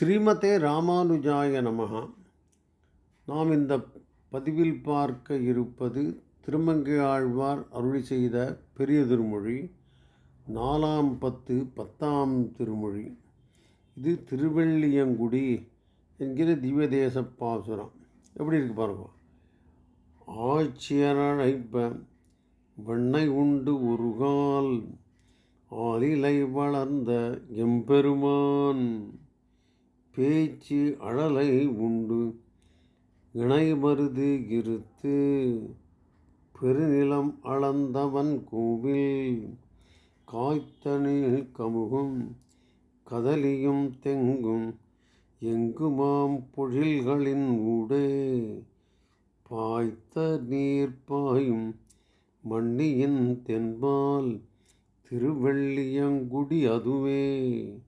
ஸ்ரீமதே ராமானுஜாய நமஹா. நாம் இந்த பதிவில் பார்க்க இருப்பது திருமங்கை ஆழ்வார் அருளி செய்த பெரிய திருமொழி நாலாம் பத்து பத்தாம் திருமொழி. இது திருவெள்ளியங்குடி என்கிற திவ்யதேச பாசுரம். எப்படி இருக்கு பாருங்க. ஆட்சியரழைப்ப வெண்ணை உண்டு ஒரு கால் ஆலிலை வளர்ந்த எம்பெருமான். பேச்சு அழலை உண்டு. இணைமருது இருத்து பெருநிலம் அளந்தவன் கோவில். காய்த்தனில் கமுகும் கதலியும் தெங்கும். எங்குமாம் பொழில்களின் ஊடே? பாய்த்த நீர் பாயும் மண்ணியின் தென்பால் திருவள்ளியங்குடி அதுவே.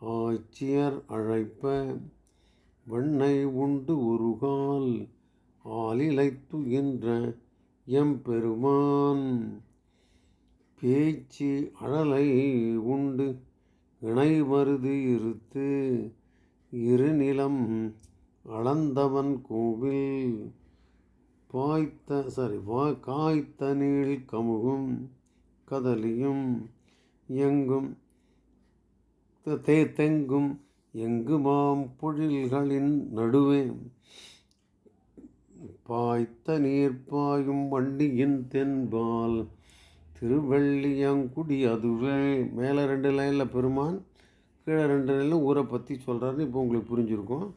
ஆட்சியர் அழைப்ப வெண்ணை உண்டு ஒருகால் ஆலிலை என்ற எம்பெருமான். பேச்சு அழலை உண்டு இணை மருது இருத்து இருநிலம் அளந்தவன் கோவில். பாய்த்த சாரி வா காய்த்த நீள் கமுகும் கதலியும் எங்கும் தெங்கும் எங்குமாம் பொழில்களின் நடுவே? பாய்த்த நீர் பாயும் வண்டியின் தென்பால் திருவள்ளியங்குடி அதுவே. மேலே ரெண்டு லைனில் பெருமான் கீழே ரெண்டு லைனில் ஊரை பற்றி சொல்கிறாருன்னு இப்போ உங்களுக்கு புரிஞ்சுருக்கும்.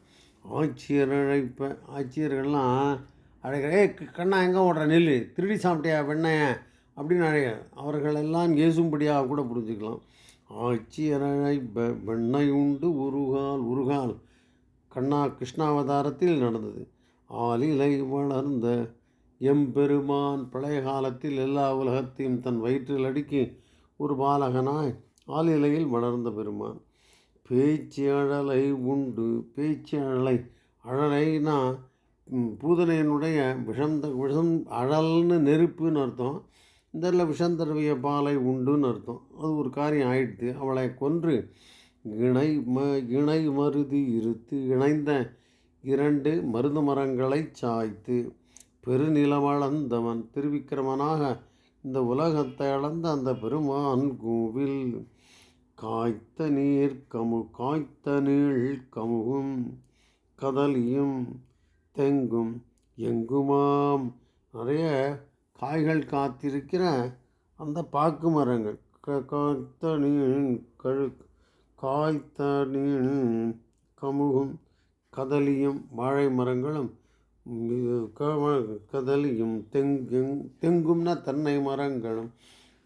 ஆட்சியர் அழைப்ப ஆட்சியர்கள்லாம் அழைக்கிற ஏ கண்ணா எங்கே ஓடுற? நெல் திருடி சாப்பிட்டியா வெண்ணைய? அப்படின்னு அழைக்க அவர்களெல்லாம் ஏசும்படியாக கூட புரிஞ்சுக்கலாம். ஆட்சியரழை வெண்ணை உண்டு உருகால் உருகால். கண்ணா கிருஷ்ணாவதாரத்தில் நடந்தது. ஆலிலை வளர்ந்த எம்பெருமான் பழைய காலத்தில் எல்லா உலகத்தையும் தன் வயிற்றில் அடுக்கி ஒரு பாலகனாய் ஆலிலையில் வளர்ந்த பெருமான். பேச்சு அழலை உண்டு பேச்சு அழலை. அழலைனா பூதனையனுடைய விஷந்த விஷம் அழல்னு நெருப்புன்னு அர்த்தம். இந்த விஷந்தரவிய பாலை உண்டுன்னு அர்த்தம். அது ஒரு காரியம் ஆயிடுது. அவளை கொன்று இணை ம இணை மருதி இருத்து இணைந்த இரண்டு மருது மரங்களை சாய்த்து பெருநிலமளந்தவன் திருவிக்கிரமனாக இந்த உலகத்தை அளந்த அந்த பெருமான் கோவில் காய்த்த நீர் கமு காய்த்த நீள் கமுகும் கதலியும் தெங்கும் எங்குமாம். நிறைய காய்கள் காத்திருக்கிற அந்த பாக்கு மரங்கள் காய்த்த நீள் கழு காய்த்த கமுகும் கதலியும் வாழை மரங்களும் கதலியும் தெங்கும் தெங்கும்னா தென்னை மரங்களும்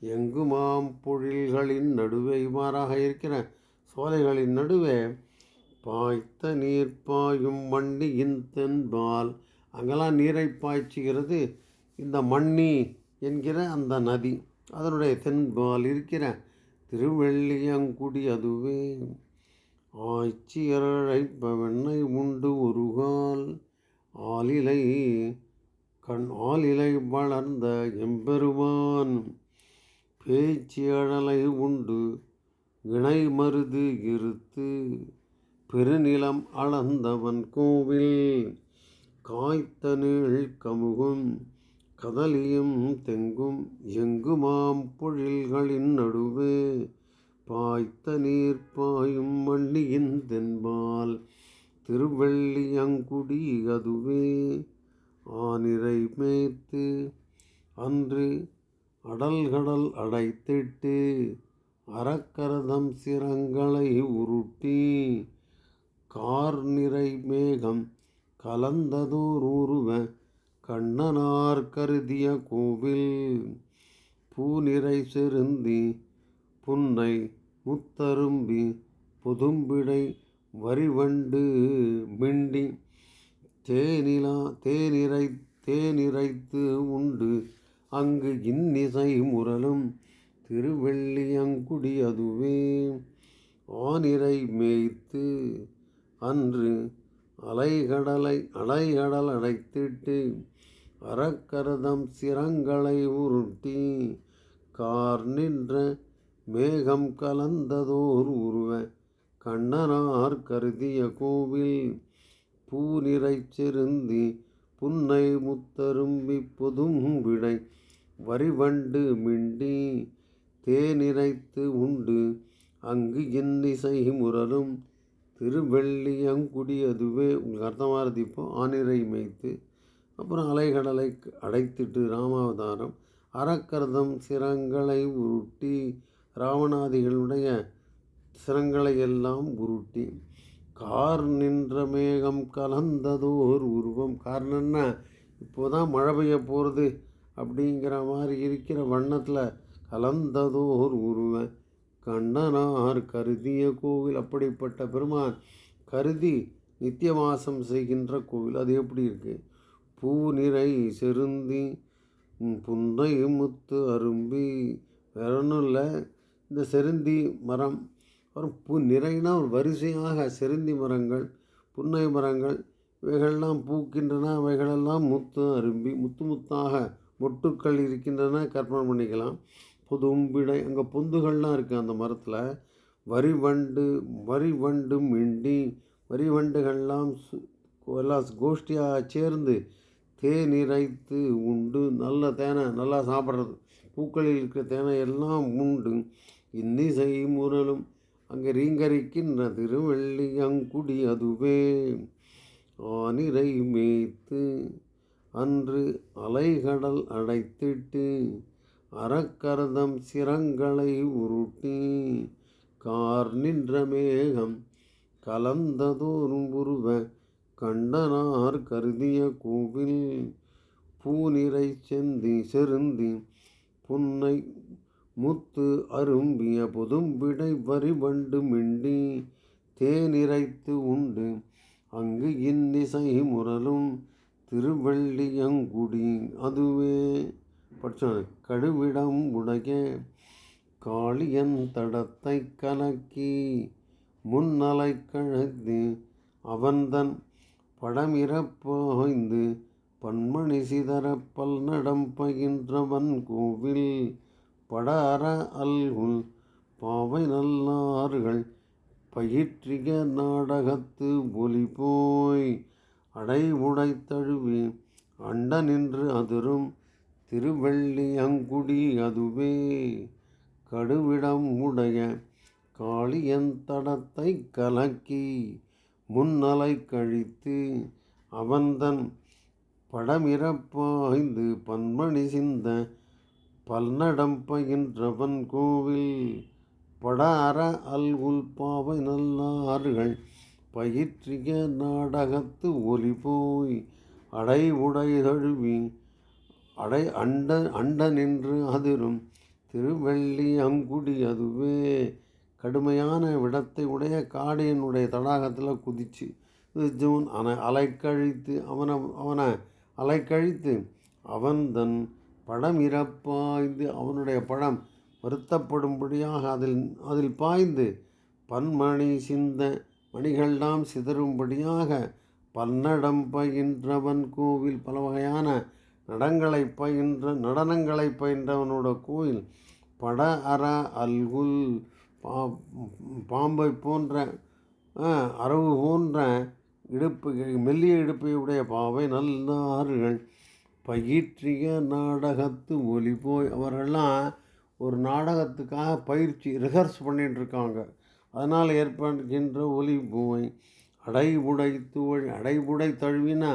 எங்குமாம் பொழில்களின் நடுவே இவ்வாறாக இருக்கிற சோலைகளின் நடுவே பாய்த்த நீர் பாயும் மண்ணியின் தென்பால் அங்கெல்லாம் நீரை பாய்ச்சுகிறது இந்த மண்ணி என்கிற அந்த நதி. அதனுடைய தென்பால் இருக்கிற திருவெள்ளியங்குடி அதுவே. ஆய்ச்சியரழைப்ப வெண்ணை உண்டு ஒருகால் ஆலிலை கண் ஆலிலை வளர்ந்த எம்பெருமான். பேச்சு அழலை உண்டு இணை மருது இருத்து பெருநிலம் அளந்தவன் கோவில். காய்த்த நீள் கமுகும் கதலியும் தெங்கும் எங்குமாம் பொழில்களின் நடுவே? பாய்த்த நீர் பாயும் மண்ணியின் தென்பால் திருவெள்ளியங்குடி அதுவே. ஆனிரை மேய்த்து அன்று அடல்கடல் அடைத்திட்டு அறக்கரதம் சிரங்களை உருட்டி கார் நிறை மேகம் கலந்ததோர் உருவ கண்ணனார் கருதிய கோவில் பூநிறை செருந்தி புன்னை முத்தரும்பி புதும்பிடை வரிவண்டு மிண்டி தேனிலா தேனிறை தேனிறைத்து உண்டு. அங்கு இன்னிசை முரலும் திருவெள்ளியங்குடி அதுவே. ஆனிரை மேய்த்து அன்று அலைகடலை அலைகடல் அடைத்திட்டு அறக்கரதம் சிரங்களை உருட்டி கார் நின்ற மேகம் கலந்ததோர் உருவ கண்ணனார் கருதிய கோவில் பூநிறை செருந்தி புன்னை முத்தரும்பி புதும் விடை வரிவண்டு மிண்டி தேநிறைத்து உண்டு அங்கு இன்னிசை முரலும் திருவெள்ளியங்குடி அதுவே உங்களுக்கு அர்த்தமாகிறது இப்போ ஆனிரை மேய்த்து அப்புறம் அலைகடலை அடைத்துட்டு ராமாவதாரம் அறக்கரதம் சிரங்களை உருட்டி ராவணாதிகளுடைய சிரங்களை எல்லாம் உருட்டி கார் நின்ற மேகம் கலந்ததோர் உருவம். காரணம்னா இப்போதான் மழை பெய்ய போகிறது அப்படிங்கிற மாதிரி இருக்கிற வண்ணத்தில் கலந்ததோர் உருவம். கண்ணனார் கருதிய கோவில் அப்படிப்பட்ட பெருமான் கருதி நித்தியவாசம் செய்கின்ற கோவில். அது எப்படி இருக்குது பூ நிறை செருந்தி புன்னை முத்து அரும்பி வேற ஒன்றும் இல்லை இந்த செருந்தி மரம். அப்புறம் பூ நிறைனா ஒரு வரிசையாக செருந்தி மரங்கள் புன்னை மரங்கள் இவைகள்லாம் பூக்கின்றன அவைகளெல்லாம் முத்து அரும்பி முத்து முத்தாக மொட்டுக்கள் இருக்கின்றன கற்பனை பண்ணிக்கலாம். புதும்பிடை அங்கே பொந்துகள்லாம் இருக்குது அந்த மரத்தில். வரி வண்டு வரி வண்டு மிண்டி வரி வண்டுகள்லாம் எல்லாம் கோஷ்டியாக சேர்ந்து தேன் இறைத்து உண்டு. நல்ல தேனை நல்லா சாப்பிட்றது. பூக்களில் இருக்கிற தேனை எல்லாம் உண்டு. இன்னிசை முரலும் அங்கே ரீங்கரிக்கின்ற திருவள்ளி அங்குடி அதுவே. ஆனிரை மேய்த்து அன்று அலைகடல் அடைத்திட்டு அறக்கரதம் சிரங்களை உருட்டி கார் நின்ற மேகம் கலந்ததோறும் உருவ கண்டனார் கருதிய கோவில் பூநிறை செந்தி செருந்தி புன்னை முத்து அரும்பிய பொதும்பிடை வரி வண்டு மிண்டி தேனிறைத்து உண்டு. அங்கு இன்னிசை முரலும் திருவள்ளியங்குடி அதுவே படிச்சோம் கடுமிடம் உடைய காளியன் தடத்தை கலக்கி முன்னலை கழந்து அவன்தன் படமிறப்பாய்ந்து பன்மணி சிதறப்பல் பல்நடம் பயின்றவன் கோவில் பட அற அல்குல் பாவை நல்லார்கள் பயிற்றிக நாடகத்து ஒலி போய் அடை உடை தழுவி அண்ட நின்று அதிரும் திருவள்ளி அங்குடி அதுவே கடுவிடம் உடைய காளியன் தடத்தை கலக்கி முன்னலை கழித்து அவந்தன் படமிறப்பாய்ந்து பன்மணி சிந்த பல்நடம் பயின்றவன் கோவில் பட அற அல் பாவை நல்லார்கள் பயிற்றிய நாடகத்து ஒலி போய் அடை உடை தழுவி அடை அண்ட அண்ட நின்று அதிரும் திருவள்ளி அங்குடி அதுவே. கடுமையான விடத்தை உடைய காடியனுடைய தடாகத்தில் குதிச்சு ஜூன் அவனை அலைக்கழித்து அவனை அவனை அலைக்கழித்து அவன் தன் படம் இறப்பாய்ந்து அவனுடைய படம் வருத்தப்படும்படியாக அதில் அதில் பாய்ந்து பன்மணி சிந்த மணிகள்லாம் சிதறும்படியாக பன்னடம் பயின்றவன் கோவில் பல வகையான நடங்களை பயின்ற நடனங்களை பயின்றவனோட கோயில் பட அற அல்குல் பா பாம்பை போன்ற அரவு போன்ற இடுப்பு மெல்லிய இடுப்பையுடைய பாவை நல்லார்கள் பயிற்றிய நாடகத்து ஒலி போய் அவர்கள்லாம் ஒரு நாடகத்துக்காக பயிற்சி ரிஹர்ஸ் பண்ணிகிட்ருக்காங்க அதனால் ஏற்படுகின்ற ஒலி போய் அடைபுடை துவழி அடைபுடை தழுவினா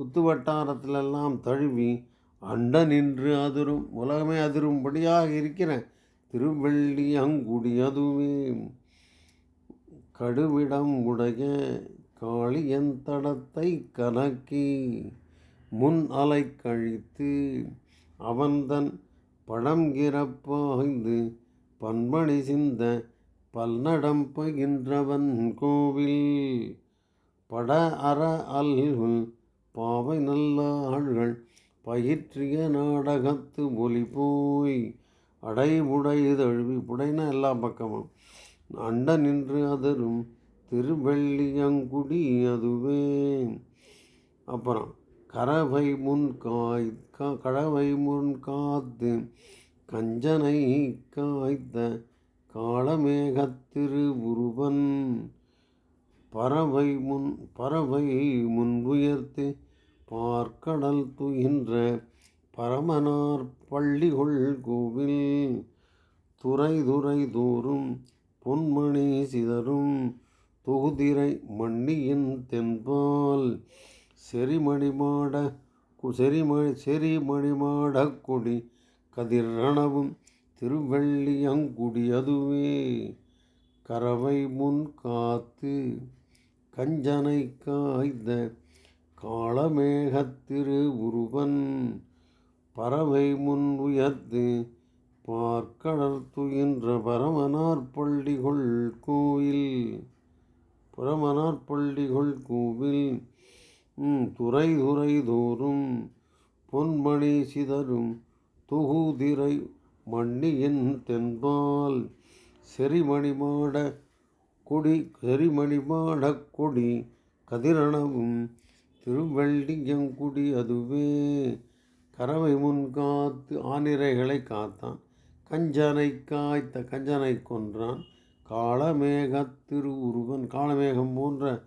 சுத்து வட்டாரத்திலெல்லாம் தழுவி அண்ட நின்று அதிரும் உலகமே அதிரும்படியாக இருக்கிற திருவள்ளி அங்குடி அதுவே. கடுவிடம் உடைய காளியன் தடத்தை கலக்கி முன் அலை கழித்து அவன்தன் படம் கிறப்பாய்ந்து பண்பணி சிந்த பல்நடம் பகின்றவன் கோவில். பட அற அல்குல் பாவை நல்ல ஆள்கள் பயிற்றிய நாடகத்து ஒலி போய் அடை புடை தழுவி புடைனா எல்லா பக்கமும். அண்ட நின்று அதரும் திருவெள்ளியங்குடி அதுவே. அப்புறம் கரவை முன் காய் கடவை முன் காத்து கஞ்சனை காய்த்த காளமேகத்திரு உருவன் பறவை முன் பறவை முன்புயர்த்து பார்க்கடல் துயின்ற பரமனார் பள்ளிகொள் கோவில். துறை துறை தோறும் பொன்மணி சிதறும் தொகுதிரை மண்ணியின் தென்பால். செரிமணிமாட கு- செரிமணிமாட கொடி கதிரணவும் திருவள்ளியங்குடி அதுவே. கறவை முன் காத்து கஞ்சனை காய்ந்த காளமேகத்திரு உருவன் பறவை முன் உயர்த்து பார்க்கடர்த்துகின்ற துயின்ற பரமனார் பள்ளிகொள் கோயில் பரமனார் பள்ளிகொள் கோவில். ம், துறை துறை தோறும் பொன்மணி சிதறும் தொகுதிரை மண்ணியின் தென்பால் செறிமணிமாட கொடி செறிமணிமாடக் கொடி கதிரணவும் திருவள்ளியங்குடி அதுவே. கறவை முன் காத்து ஆனிரைகளை காத்தான். கஞ்சனை காய்த்த கஞ்சனை கொன்றான். காளமேகத் திரு உருவன் காளமேகம் போன்ற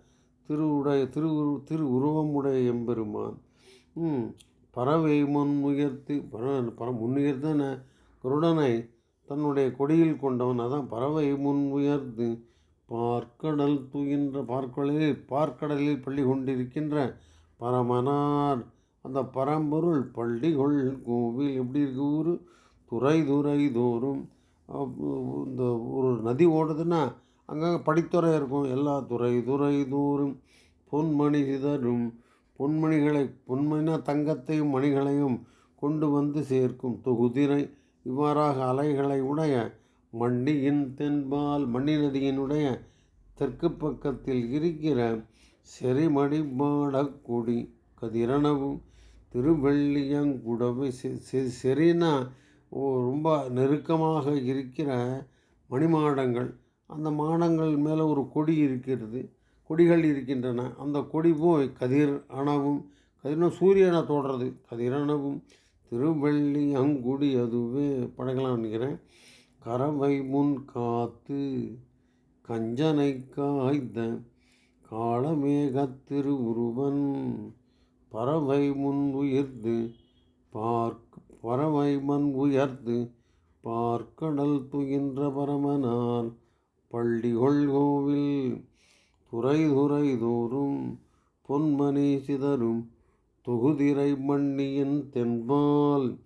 திருவுடைய திரு திரு உருவமுடைய எம்பெருமான். ம், பறவை முன் உயர்த்து பற பற முன்னுயர்த்தன கருடனை தன்னுடைய கொடியில் கொண்டவன். அதான் பறவை முன் உயர்த்து பார்க்கடல் துயின்ற பார்க்கடலில் பார்க்கடலில் பள்ளி கொண்டிருக்கின்ற பரமனார். அந்த பரம்பொருள் பள்ளிகள் கோவில் எப்படி இருக்கு ஊர்? துறை துறை தோறும். இந்த ஒரு நதி ஓடுதுன்னா அங்கங்கே படித்துறை இருக்கும். எல்லா துறை துறை தோறும். பொன்மணி சிதறும். பொன்மணிகளை பொன்மணினா தங்கத்தையும் மணிகளையும் கொண்டு வந்து சேர்க்கும் தொகுதிரை. இவ்வாறாக அலைகளை உடைய மண்டியின் தென்பால் மண்ணி நதியினுடைய தெற்கு பக்கத்தில் இருக்கிற செறிமடி மாடக்குடி கதிரணவும் திருவெள்ளியங்குடவை செ- செ- செறினா ஓ ரொம்ப நெருக்கமாக இருக்கிற மணிமாடங்கள். அந்த மாடங்கள் மேலே ஒரு கொடி இருக்கிறது. கொடிகள் இருக்கின்றன. அந்த கொடி போய் கதிர் அணவும் கதிர்னா சூரியனை தோடுறது. கதிரனவும் திருவெள்ளி அங்குடி அதுவே படங்களாம் நினைக்கிறேன். கறவை முன் காத்து கஞ்சனை காய்ந்த காலமேகத்திரு உருவன். பறவை முன் உயர்ந்து பார்க் பறவை மண் உயர்ந்து பார்க்கடல் துயின்ற பரமனார். பள்ளிகொள் கோவில் துறை துறை தோறும் பொன்மணி சிதறும் தொகுதிரை மண்ணியின் தென்பால்.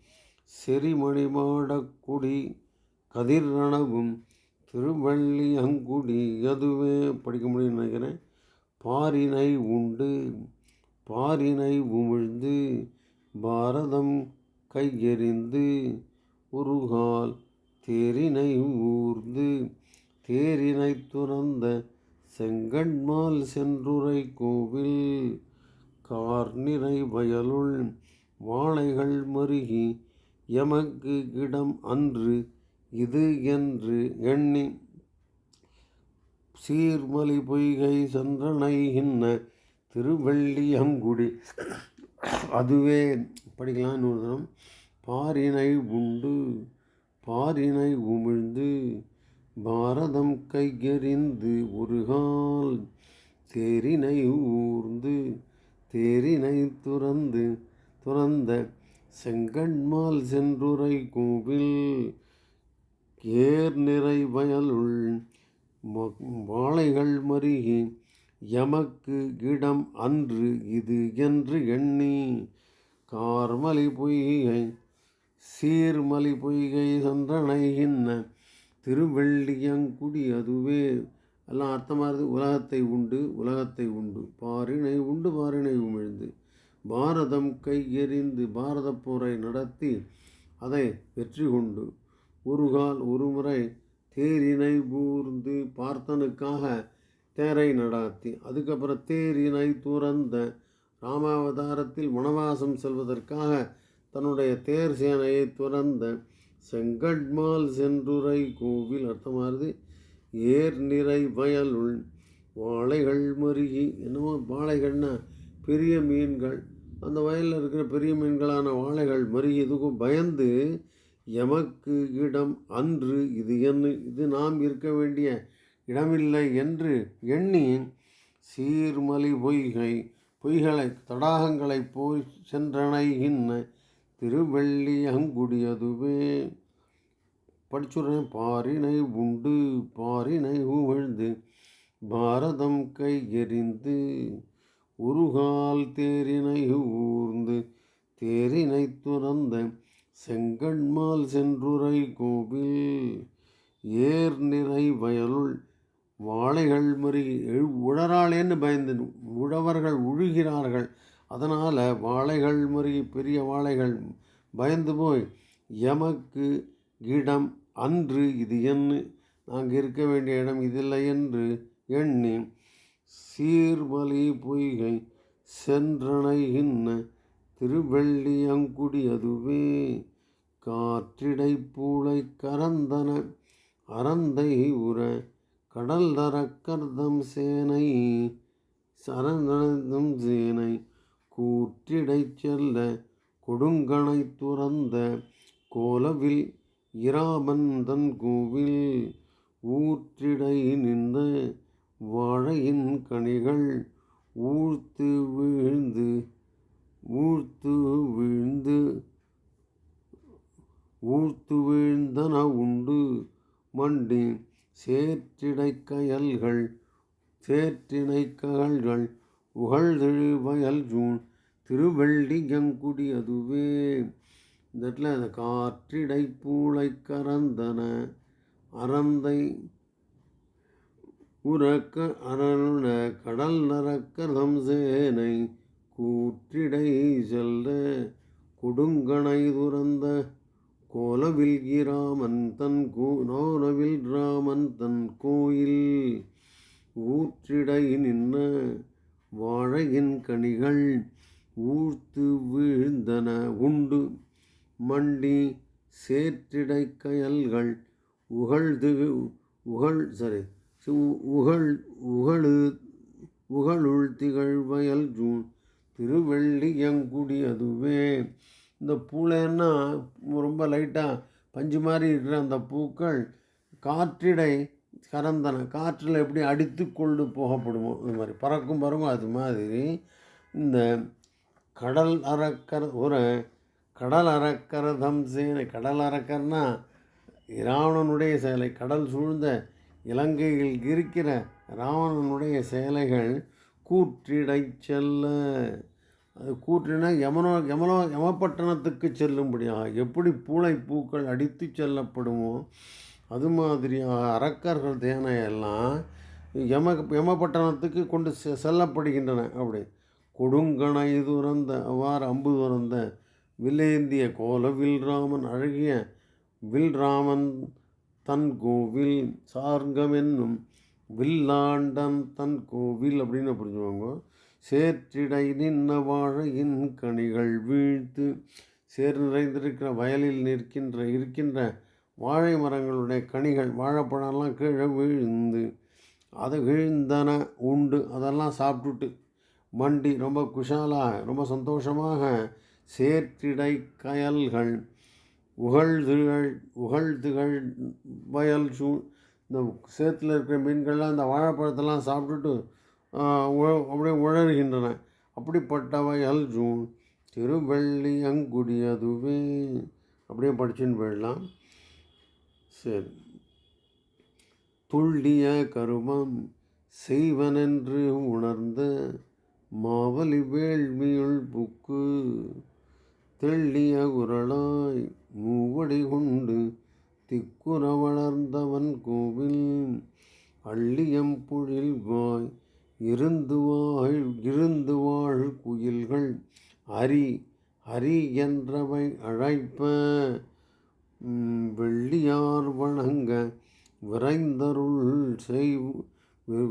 செறிமணி மாடக்குடி கதிரணவும் திருவள்ளி அங்குடி அதுவே படிக்க முடியும்னு நினைக்கிறேன். பாரினை உண்டு பாரினை உமிழ்ந்து பாரதம் கையெறிந்து உருகால் தேரினை ஊர்ந்து தேரினை துறந்த செங்கண்மால் சென்றுரை கோவில் கார்நிறை வயலுள் வாழைகள் மருகி எமக்கு இடம் அன்று இது என்று எண்ணி சீர்மலி பொய்கை சென்றனை இன்ன திருவள்ளியங்குடி அதுவே படிக்கலாம் இன்னொரு தினம் பாரினை உண்டு பாரினை உமிழ்ந்து பாரதம் கையெறிந்து ஒருகால் தேரினை ஊர்ந்து தேரினை துறந்து துறந்த செங்கண்மால் சென்றுரை கோவில் ஏர் நிறை வயலுள் வாழைகள் மருகி எமக்கு இடம் அன்று இது என்று எண்ணி கார்மலி பொய்கை சீர்மலி பொய்கை சென்றனை இன்ன திருவெள்ளியங்குடி அதுவே. எல்லாம் அர்த்தமாக இருக்குது உலகத்தை உண்டு உலகத்தை உண்டு. பாரினை உண்டு பாரினை உமிழ்ந்து. பாரதம் கையெறிந்து பாரத போரை நடத்தி அதை வெற்றி கொண்டு. ஒருகால் ஒருமுறை தேரினை பூர்ந்து பார்த்தனுக்காக தேரை நடாத்தி. அதுக்கப்புறம் தேரினை துறந்த ராமாவதாரத்தில் வனவாசம் செல்வதற்காக தன்னுடைய தேர் சேனையை துறந்த செங்கட்மால் சென்றுரை கோவில் அர்த்தமாகுது ஏர் நிறை வயலுள் வாழைகள் மருகி என்னமோ வாழைகள்னா பெரிய மீன்கள். அந்த வயலில் இருக்கிற பெரிய மீன்களான வாழைகள் மருகி இதுக்கும் பயந்து எமக்கு இடம் அன்று இது என்ன? இது நாம் இருக்க வேண்டிய இடமில்லை என்று எண்ணி சீர்மலி பொய்கை பொய்களை தடாகங்களை போய் சென்றணைகின்ற திருவெள்ளி அங்குடியதுவே. படிச்சுடுறேன் பாரினை உண்டு பாரினை உமிழ்ந்து பாரதம் கை கையெறிந்து உருகால் தேரினை ஊர்ந்து தேரினை துறந்த செங்கண்மால் சென்றுரை கோவில் ஏர் நிறை வயலுள் வாழைகள் மறி எழு- உழறாளேன்னு பயந்து உழவர்கள் உழுகிறார்கள். அதனால் வாழைகள் மறி பெரிய வாழைகள் பயந்து போய் எமக்கு இடம் அன்று இது என்ன? நாங்கள் இருக்க வேண்டிய இடம் இதில்லை என்று எண்ணி சீர்மலி பொய்கை சென்றணைகின்ற திருவெள்ளி அங்குடி அதுவே. காற்றிடை பூளை கரந்தன அறந்தை உர கடல் தரக்கர்தம் சேனை சரந்தம் சேனை கூற்றிடை செல்ல கொடுங்கணை துறந்த கோலவில் இராமன் கோவில் ஊற்றிடை நின்ற வாழையின் கனிகள் ஊழ்த்து வீழ்ந்து ஊழ்த்து வீழ்ந்து ஊழ்த்து வீழ்ந்தன உண்டு. மண்டி சேற்றிடை கயல்கள் சேற்றினை கயல்கள் உகழ்தெழு வயல் ஜூன் திருவெள்ளியங்குடி அதுவே. இந்த இடத்துல அந்த காற்றிடை பூளை கறந்தன அறந்தை உறக்க அரண கடல் நறக்க சேனை கூற்றிடை செல்ல கொடுங்கணை துறந்த கோலவில் இராமன் தன் கோ நோனவில் ராமன் தன் கோயில் ஊற்றிடை நின்ன வாழையின் கனிகள் ஊர்த்து வீழ்ந்தன உண்டு. மண்டி சேற்றிடை கயல்கள் உகழ்து உகழ் சரி சு- உகழ் உகழு உகழுள் திகழ் வயல் ஜூன். திருவெள்ளியங்குடி அதுவே இந்த பூளைன்னா ரொம்ப லைட்டாக பஞ்சு மாதிரி இருக்கிற அந்த பூக்கள் காற்றிடை கறந்தன காற்றில் எப்படி அடித்து கொண்டு போகப்படுமோ இந்த மாதிரி. பறக்கும் பறக்கும் அது மாதிரி இந்த கடல் அரக்கர் ஒரு கடல் அரக்கரதம் சேனை கடல் அறக்கர்னா இராவணனுடைய சேலை. கடல் சூழ்ந்த இலங்கையில் இருக்கிற ராவணனுடைய சேலைகள் கூற்றிடை செல்ல அது கூற்றினா யமனோ யமனோ யமப்பட்டணத்துக்கு செல்லும்படியாக எப்படி பூளை பூக்கள் அடித்து செல்லப்படுமோ? அது மாதிரியாக அரக்கர்கள் தேனையெல்லாம் யம யமப்பட்டணத்துக்கு கொண்டு செ செல்லப்படுகின்றன. அப்படி. கொடுங்கணை துறந்த அவ்வாறு அம்பு துறந்த வில்லேந்திய கோல வில்ராமன் அழகிய வில்ராமன் தன் கோவில் சார்கம் என்னும் வில்லாண்டன் தன் கோவில் அப்படின்னு புரிஞ்சுவாங்க சேற்றிடை நின்ன வாழையின் கனிகள் வீழ்த்து சேர் நிறைந்திருக்கிற வயலில் நிற்கின்ற இருக்கின்ற வாழை மரங்களுடைய கனிகள் வாழைப்பழம்லாம் கீழே விழுந்து அது விழுந்தன உண்டு. அதெல்லாம் சாப்பிட்டுட்டு மண்டி ரொம்ப குஷாலாக ரொம்ப சந்தோஷமாக சேற்றிடை கயல்கள் உகழ்துகள் உகழ்துகள் வயல் சூ இந்த சேத்துல இருக்கிற மீன்கள்லாம் அந்த வாழைப்பழத்தெல்லாம் சாப்பிட்டுட்டு அப்படியே உழறுகின்றன. அப்படிப்பட்டவையால் ஜூன் திருவள்ளி அங்குடி அதுவே. அப்படியே படிச்சுன்னு போயிடலாம். சரி. துள்ளிய கருமம் செய்வனென்று உணர்ந்த மாவலி வேள்வியுள் புக்கு தெள்ளிய குரலாய் மூவடி கொண்டு திக்குற வளர்ந்தவன் கோவில் அள்ளியம்புழில் வாய் இருந்து வாழ் இருந்து வாழ் குயில்கள் அரி ஹரி என்றவை அழைப்ப. வெள்ளியார் வணங்க விரைந்தருள் செய்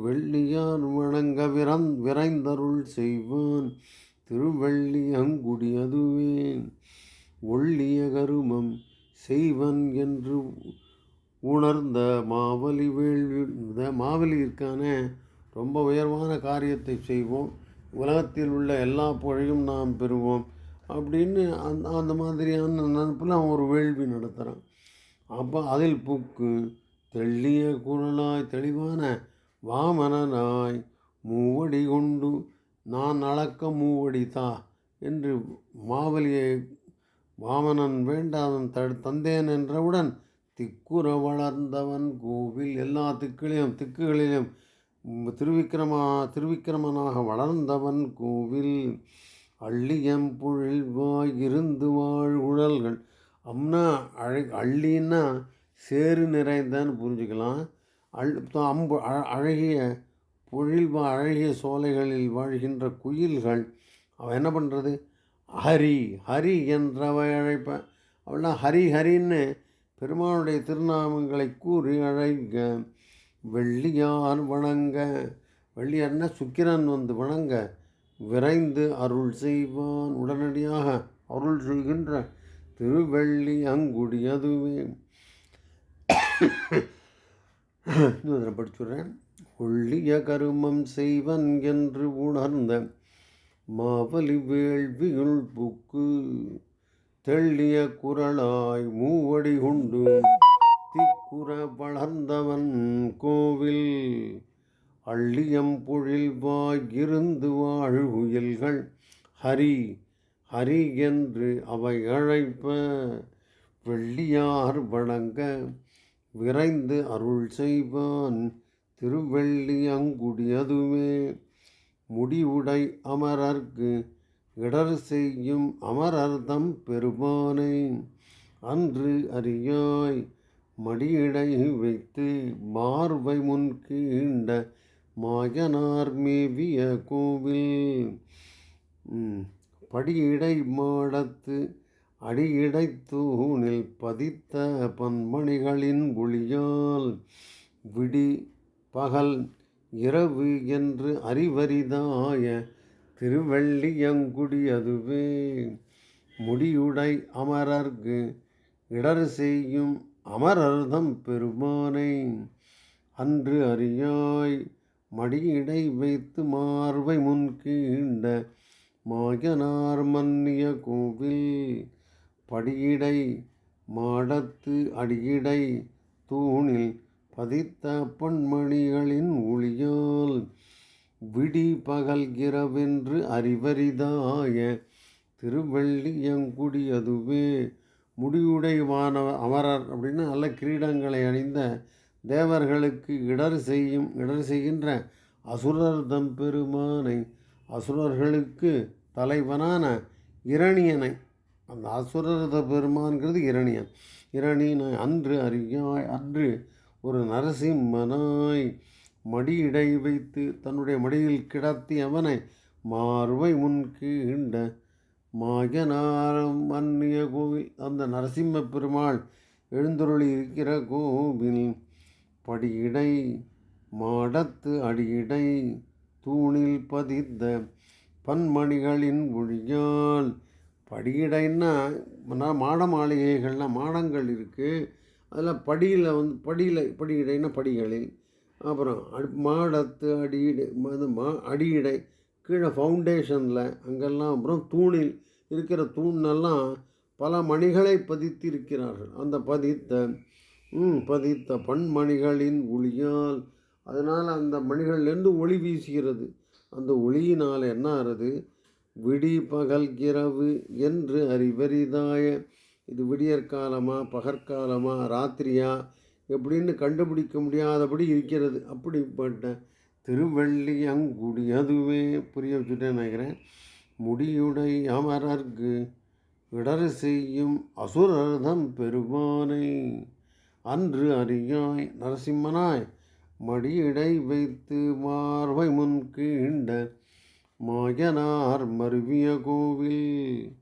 வெள்ளியார் வணங்க விரந் விரைந்தருள் செய்வான். திருவள்ளி அதுவே ஒள்ளிய கருமம் செய்வன் என்று உணர்ந்த மாவலி வேள்வி இந்த மாவலி ரொம்ப உயர்வான காரியத்தை செய்வோம். உலகத்தில் உள்ள எல்லா புழையும் நாம் பெறுவோம். அப்படின்னு அந்த அந்த மாதிரியான நினப்பில் அவன் ஒரு வேள்வி நடத்துகிறான் அப்போ அதில் புக்கு தெள்ளிய குரலாய் தெளிவான வாமனனாய் மூவடி கொண்டு நான் அளக்க மூவடி தா என்று மாவலியை வாமனன் வேண்டாதன் தடு தந்தேன் என்றவுடன் திக்குற வளர்ந்தவன் கோவில் எல்லா திக்குகளிலும் திக்குகளிலும் திருவிக்கிரமா திருவிக்கிரமனாக வளர்ந்தவன் கோவில். அள்ளியம் பொழில்வாய் இருந்து வாழ் உழல்கள் அம்னா அழ அள்ளின்னா சேறு நிறைந்தான்னு புரிஞ்சுக்கலாம். அள் த- அம்பு அழகிய பொழில்வா அழகிய சோலைகளில் வாழ்கின்ற குயில்கள். அவன் என்ன பண்ணுறது ஹரி ஹரி என்றவை அழைப்பேன் அவள்லாம் ஹரி ஹரின்னு பெருமானுடைய திருநாமங்களை கூறி அழைங்க வெள்ளியார் வணங்க வெள்ளியார்னா சுக்கிரன் வந்து வணங்க விரைந்து அருள் செய்வான். உடனடியாக அருள் சொல்கின்ற திருவெள்ளி அங்குடி அதுவே. இன்னொரு படிச்சுடுறேன் ஒள்ளிய கருமம் செய்வன் என்று உணர்ந்த மாவலி வேள்வியுள் புக்கு. தெள்ளிய குரலாய் மூவடி கொண்டு திக்குற வளர்ந்தவன் கோவில். அள்ளியம் பொழில்வாய் இருந்து வாழ்குயில்கள் ஹரி ஹரி என்று அவை அழைப்ப. வெள்ளியார் வணங்க விரைந்து அருள் செய்வான். திருவெள்ளி அங்குடி அதுவே முடிவுடை அமரர்க்கு இடர் செய்யும் அமரர்தம் பெருமானை அன்று அறியாய் மடியடை வைத்து பார்வை முன் கீண்ட மாயனார் மேவிய கோவில். படியடை படியிடை மாடத்து அடியிடை தூணில் பதித்த பன்மணிகளின் ஒளியால் விடி பகல் இரவு என்று அறிவரிதாய திருவள்ளியங்குடி அதுவே. முடியுடை அமரர்க்கு இடர் செய்யும் அமரர்தம் பெருமானை அன்று அறியாய் மடியிடை வைத்து மார்பை முன் கீண்ட மாயனார் மன்னிய கோவில். படியிடை மாடத்து அடியிடை தூணில் பதித்த பொன்மணிகளின் ஒளியால் விடி பகல்கிறவென்று அறிவரிதாய திருவள்ளியங்குடி அதுவே. முடிவுடைவான அமரர் அப்படின்னு நல்ல கிரீடங்களை அணிந்த தேவர்களுக்கு இடர் செய்யும் இடர் செய்கின்ற அசுரர் தம்பெருமானை அசுரர்களுக்கு தலைவனான இரணியனை. அந்த அசுரர் பெருமான்கிறது இரணியன். இரணியனை அன்று அறியாய் அன்று ஒரு நரசிம்மனாய் மடியிடை வைத்து தன்னுடைய மடியில் கிடத்தி அவனை மார்பை முன் கீண்ட மாயனாரம் மன்னிய கோவில். அந்த நரசிம்ம பெருமாள் எழுந்தொருளி இருக்கிற கோவில் படியிடை மாடத்து அடியிடை தூணில் பதித்த பன்மணிகளின் ஒழியால் படியிடைன்னா மாட மாளிகைகள்லாம் மாடங்கள் இருக்குது அதில் படியில் வந்து படியில் படியிடைன்னா படிகளில்? அப்புறம் அடு மாடத்து அடியிடை அது மா அடியிடை கீழே ஃபவுண்டேஷனில் அங்கெல்லாம் அப்புறம் தூணில் இருக்கிற தூணெல்லாம் பல மணிகளை பதித்திருக்கிறார்கள். அந்த பதித்த ம், பதித்த பன்மணிகளின் ஒளியால் அதனால் அந்த மணிகள்லேருந்து ஒளி வீசுகிறது. அந்த ஒளியினால் என்ன ஆறுது விடி பகல் இரவு என்று அறிவரிதாய இது விடியற்காலமா பகற்காலமா ராத்திரியா? எப்படின்னு கண்டுபிடிக்க முடியாதபடி இருக்கிறது. அப்படிப்பட்ட திருவள்ளியங்குடி அதுவே. புரிய வச்சுட்டேன் நினைக்கிறேன். முடியுடை அமரர்க்கு இடர் செய்யும் அசுரர்தம் பெருமானை அன்று அறியாய். நரசிம்மனாய் மடியிடை வைத்து மார்வை முன் கீண்ட மாயனார் மருவிய கோவில்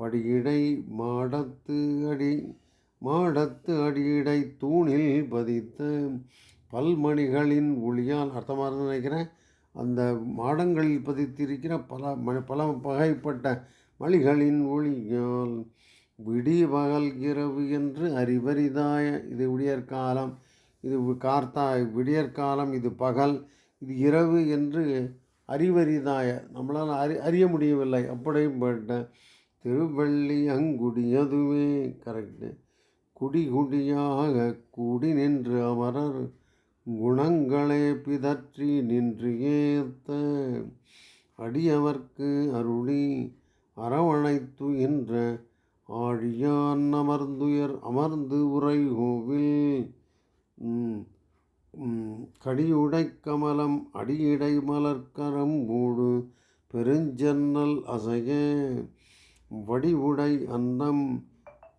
படியிடை மாடத்து அடி மாடத்து அடியிடை தூணில் பதித்த பல்மணிகளின் ஒளியால் அர்த்தமாக நினைக்கிறேன். அந்த மாடங்களில் பதித்திருக்கிற பல ம பல வகைப்பட்ட மணிகளின் ஒளியால் விடி பகல் இரவு என்று அறிவரிதாய இது விடியற்காலம் இது கார்த்தா விடியற்காலம் இது பகல் இது இரவு என்று அறிவரிதாய நம்மளால் அறி அறிய முடியவில்லை. அப்படிப்பட்ட திருவள்ளி அங்குடி அதுவே கரெக்டு. குடிகுடியாக கூடி நின்று அமரர் குணங்களே பிதற்றி நின்று ஏத்த. அடியவர்க்கு அருளி அரவணைத்துயின்ற ஆழியான் அமர்ந்துயர் அமர்ந்து உரைகோவில் கடியுடை கமலம் அடியிடை மலர்கரம்பூடு பெருஞ்சன்னல் அசைய. வடிவுடை அன்னம்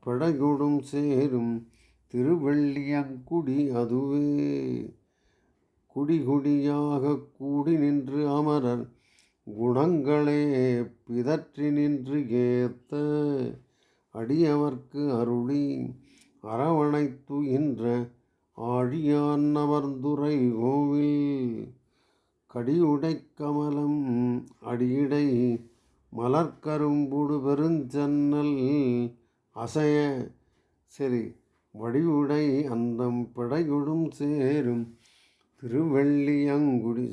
படகுடும் சேரும் திருவள்ளியங்குடி அதுவே. குடிகுடியாக கூடி நின்று அமரர் குணங்களே பிதற்றி நின்று ஏத்த அடியவர்க்கு அருளி அரவணைத்து என்ற ஆழியான் அமர்ந்துரை கோவில். கடியுடை கமலம் அடியிடை மலர்கரும்புடு பெருஞ்சன்னல் அசைய சரி. வடிவுடை அந்தம் படையுடும் சேரும். திருவெள்ளியங்குடி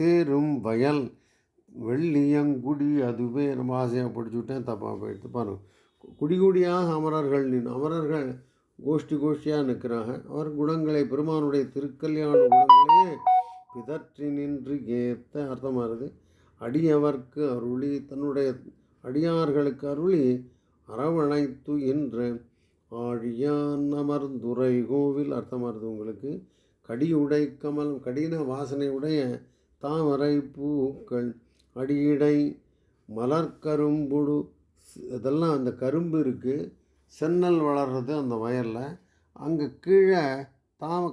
சேரும் வயல். வெள்ளியங்குடி அதுவே நம்ம ஆசையாக படிச்சுவிட்டேன் தப்பாக போயிட்டு பாருங்க. குடி குடியாக அமரர்கள் நின் அமரர்கள் கோஷ்டி கோஷ்டியாக நிற்கிறாங்க. அவர் குணங்களை பெருமானுடைய திருக்கல்யாண குணங்களையே பிதற்றி நின்று ஏற்ற அர்த்தமாக இருக்குது அடியவர்க்கு அருளி தன்னுடைய அடியார்களுக்கு அருளி அரவணைத்து என்ற ஆழியான் அமர்ந்துரை கோவில் அர்த்தமாகுது உங்களுக்கு. கடியுடை கமலம் கடின வாசனையுடைய தாமரை பூக்கள் அடியடை மலர்கரும்புடு இதெல்லாம் அந்த கரும்பு இருக்குது சென்னல் வளர்கிறது அந்த வயலில். அங்கே கீழே தாம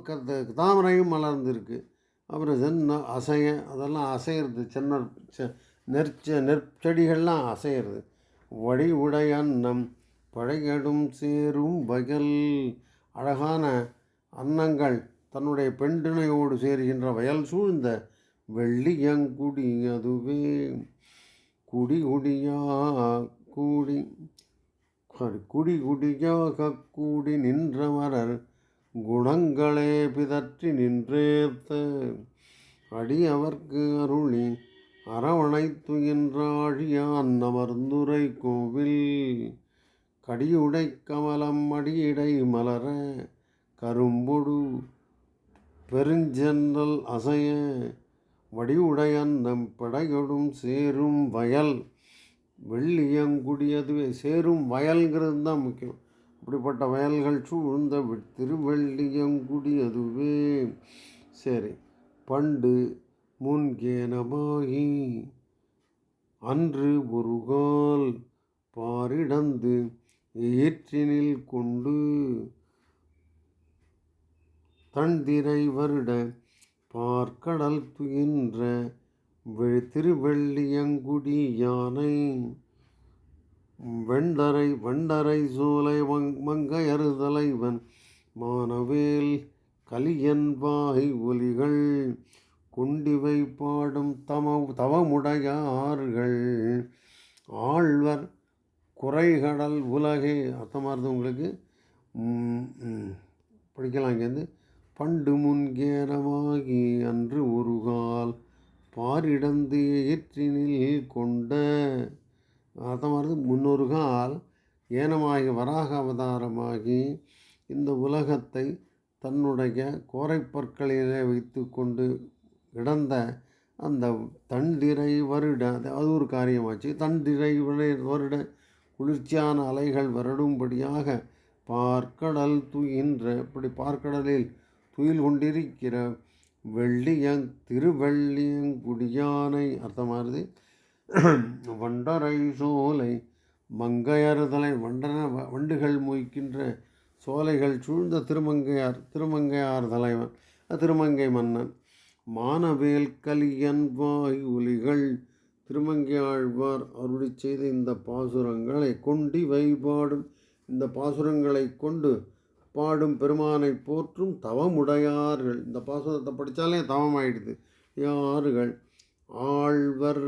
தாமரையும் மலர்ந்துருக்கு அப்புறம் சென்ன அசைய அதெல்லாம் அசையிறது சின்ன நெற்ச நெற்செடிகள்லாம் அசையிறது. வடி உடையன்னம் பழையடும் சேரும் வயல் அழகான அன்னங்கள் தன்னுடைய பெண்டினையோடு சேருகின்ற வயல் சூழ்ந்த வெள்ளியங்குடி அதுவே குடி குடியா கூடி குடி குடியாக கூடி நின்றவரர் குணங்களே பிதற்றி நின்றேத்த அடியவர்க்கு அருளி அரவணைத்துயின்றாழியான் அமர்ந்துரை கோவில். கடியுடை கமலம் அடியிடை மலர கரும்பொடு பெருஞ்சென்றல் அசைய வடிவுடையன் நம் படையொடும் சேரும் வயல். வெள்ளியங்குடியதுவே சேரும் வயல்ங்கிறது தான் முக்கியம். அப்படிப்பட்ட வயல்கள் சூழ்ந்த திருவள்ளியங்குடி அதுவே. சரி பண்டு முன்கேனமாகி அன்று ஒரு கால் பாரிடந்து ஏற்றினில் கொண்டு தன்திரை வருட பார்க்கடல் துயின்ற திருவள்ளியங்குடி யானை வெண்டரை வண்டரை சோலை மங்கையரு தலைவன் மானவேல் கலியன்பாய் ஒலிகள் குண்டிவை பாடும் தம தவமுடையார்கள். ஆழ்வர் குறைகடல் உலகே. அர்த்தமாக உங்களுக்கு? படிக்கலாம் இங்கேருந்து பண்டு முன்கேரமாகி அன்று ஒரு கால் பாரிடந்து ஏற்றினில் கொண்ட அர்த்தமானது முன்னொரு கால் ஏனமாகி வராக அவதாரமாகி இந்த உலகத்தை தன்னுடைய கோரைப்பற்களிலே வைத்து கொண்டு கிடந்த அந்த தண்டிரை வருட அது ஒரு காரியமாச்சு தண்டிரை வருட குளிர்ச்சியான அலைகள் வருடும்படியாக பார்க்கடல் துயின்ற இப்படி பார்க்கடலில் துயில் கொண்டிருக்கிற வெள்ளியங் திருவள்ளியங்குடியானை அர்த்தமாகுது வண்டரை சோலை மங்கையறுதலை வண்டன வண்டுகள் மொய்க்கின்ற சோலைகள் சூழ்ந்த திருமங்கையார் திருமங்கையார் தலைவன் திருமங்கை மன்னன். மானவேல் கலியன் வாய் ஒலிகள் திருமங்கையாழ்வார் அருளி செய்த இந்த பாசுரங்களை கொண்டி வைபாடும் இந்த பாசுரங்களை கொண்டு பாடும் பெருமானை போற்றும் தவமுடையார்கள். இந்த பாசுரத்தை படித்தாலே தவம் ஆயிடுது யார்கள்? ஆழ்வர்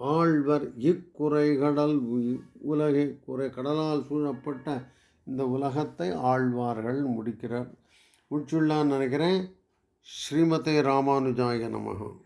ஆழ்வர் இக்குறை கடல் உலகை குறை கடலால் சூழப்பட்ட இந்த உலகத்தை ஆழ்வார்கள் முடிக்கிறார். முடிச்சுள்ளான்னு நினைக்கிறேன் ஸ்ரீமதே ராமானுஜாய நமகம்